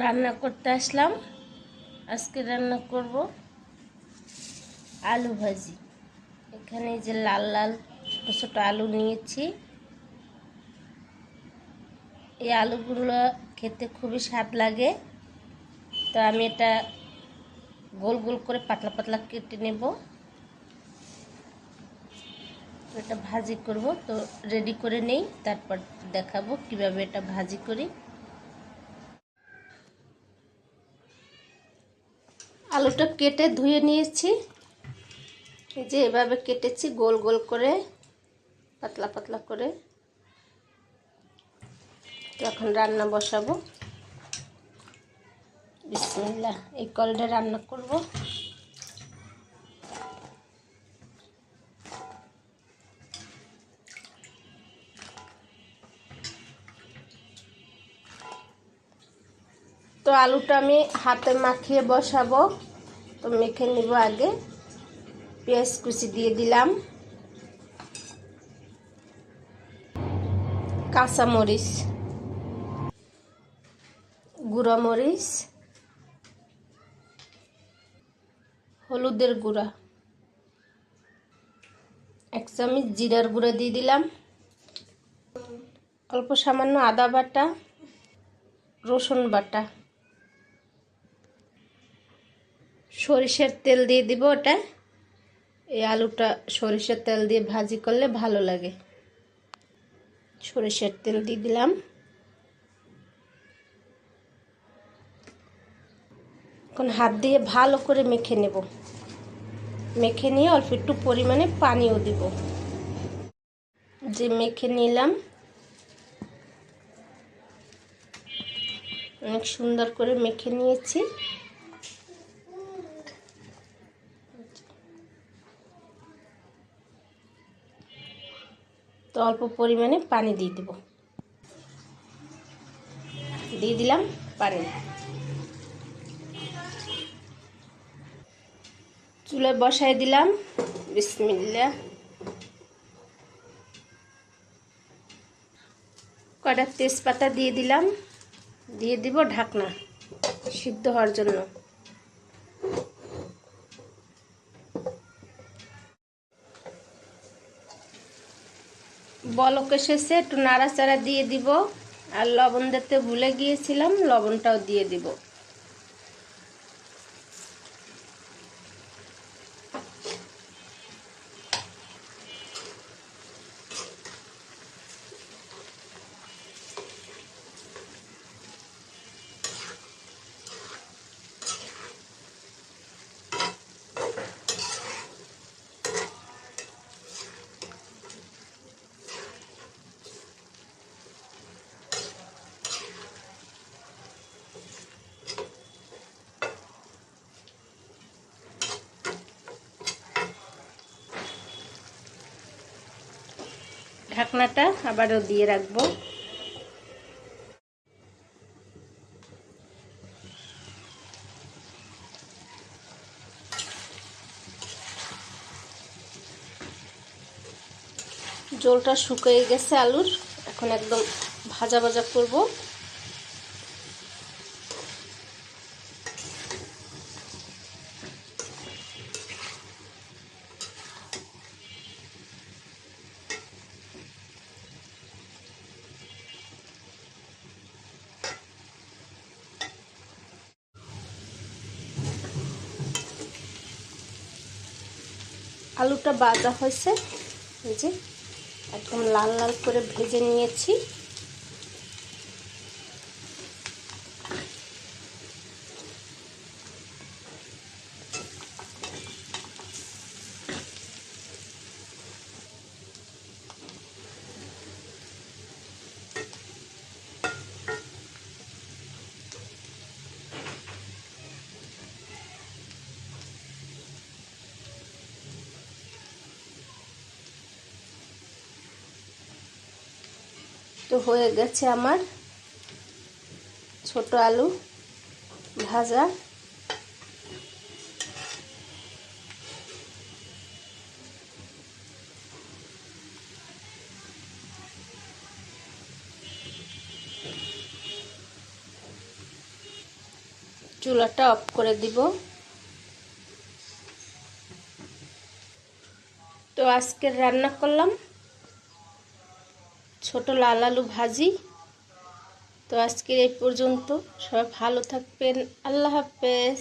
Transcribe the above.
রান্না করতে আসলাম। আজকে রান্না করব আলু ভাজি। এখানে যে লাল লাল ছোটো ছোটো আলু নিয়েছি। এই আলুগুলো খেতে খুবই স্বাদ লাগে। তো আমি এটা গোল গোল করে পাতলা পাতলা কেটে নেব। এটা ভাজি করব। তো রেডি করে নেই। তারপর দেখাবো কীভাবে এটা ভাজি করি। আলুটা কেটে ধুয়ে নিয়েছি। এই যে এভাবে কেটেছি, গোল গোল করে, পাতলা পাতলা করে। এখন রান্না বসাবো। বিসমিল্লা এই কলটা রান্না করব। তো আলুটা আমি হাতে মাখিয়ে বসাবো। তো মেখে নিব আগে। পেঁয়াজ কুচি দিয়ে দিলাম। কাঁচামরিচ গুঁড়া মরিচ। হলুদের গুঁড়া। এক চামচ জিরার গুঁড়া দিয়ে দিলাম। অল্প সামান্য আদা বাটা, রসুন বাটা। সরিষার তেল দিয়ে দিব ওটা। এই আলুটা সরিষার তেল দিয়ে ভাজি করলে ভালো লাগে। সরিষার তেল দিয়ে দিলাম। এখন হাত দিয়ে ভালো করে মেখে নেব। মেখে নিয়ে অল্প একটু পরিমাণে পানিও দিব। যে মেখে নিলাম, অনেক সুন্দর করে মেখে নিয়েছি। তো অল্প পরিমাণে পানি দিয়ে দেব। দিয়ে দিলাম পানি। চুলায় বসায় দিলাম। বিসমিল্লা কয়টা তেজপাতা দিয়ে দিলাম। দিয়ে দিব ঢাকনা সিদ্ধ হওয়ার জন্য। বলক এসেছে একটু নাড়াচাড়া দিয়ে দিব। আর লবণ দিতে ভুলে গিয়েছিলাম লবণটাও দিয়ে দিব। ঢাকনাটা আবারও দিয়ে রাখব। জলটা শুকিয়ে গেছে আলুর। এখন একদম ভাজা ভাজা করব। আলুটা বাজা হয়েছে। এই যে একদম লাল লাল করে ভেজে নিয়েছি। তো হয়ে গেছে আমার ছোট আলু ভাজা। চুলাটা অফ করে দিব। তো আজকে রান্না করলাম। ছোট লাল আলু ভাজি। তো আজকের এই পর্যন্ত। সবাই ভালো থাকবেন। আল্লাহ হাফেজ।